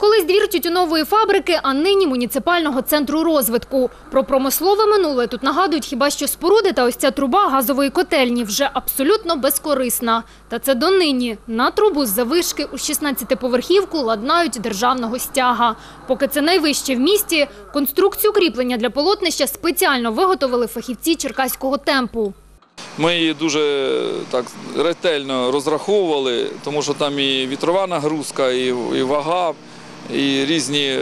Колись двір тютюнової фабрики, а нині муніципального центру розвитку. Про промислове минуле тут нагадують хіба що споруди та ось ця труба газової котельні вже абсолютно безкорисна. Та це донині. На трубу з завишки у 16-поверхівку ладнають державного стяга. Поки це найвище в місті, конструкцію кріплення для полотнища спеціально виготовили фахівці черкаського темпу. Ми її дуже так ретельно розраховували, тому що там і вітрова нагрузка, і, і вага, і різні е,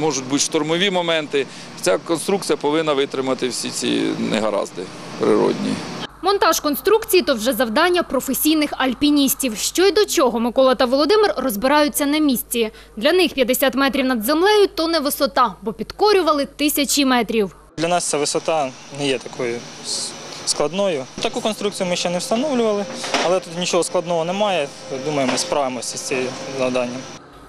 можуть- бути штормові моменти. Ця конструкція повинна витримати всі ці негаразди природні. Монтаж конструкції – то вже завдання професійних альпіністів. Що й до чого Микола та Володимир розбираються на місці. Для них 50 метрів над землею – то не висота, бо підкорювали тисячі метрів. Для нас ця висота не є такою складною. Таку конструкцію ми ще не встановлювали, але тут нічого складного немає. Думаю, ми справимося з цим завданням.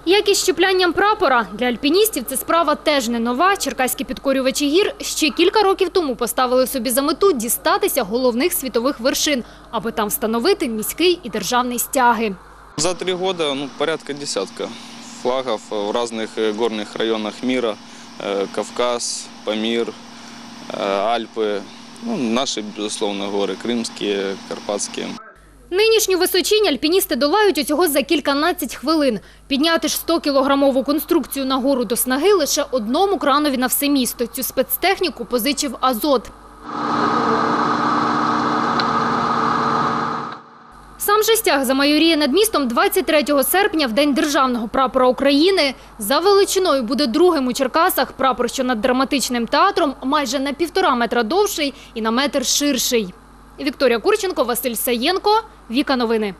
Як і з щеплянням прапора, для альпіністів це справа теж не нова. Черкаські підкорювачі гір ще кілька років тому поставили собі за мету дістатися головних світових вершин, аби там встановити міський і державний стяги. За три года ну, порядка десятка флагов в разных э, горных районах мира. Э, Кавказ, Памир, э, Альпы. Ну, наші, безусловно, гори кримські, карпатські. Нинішню височінь альпіністи долають усього за кільканадцять хвилин. Підняти ж 100-кілограмову конструкцію на гору до снаги лише одному кранові на все місто. Цю спецтехніку позичив Азот. Стяг замайоріє над містом 23 серпня, в День державного прапора України. За величиною буде другим у Черкасах. Прапор, що над драматичним театром, майже на півтора метра довший і на метр ширший. Вікторія Курченко, Василь Саєнко, Віка Новини.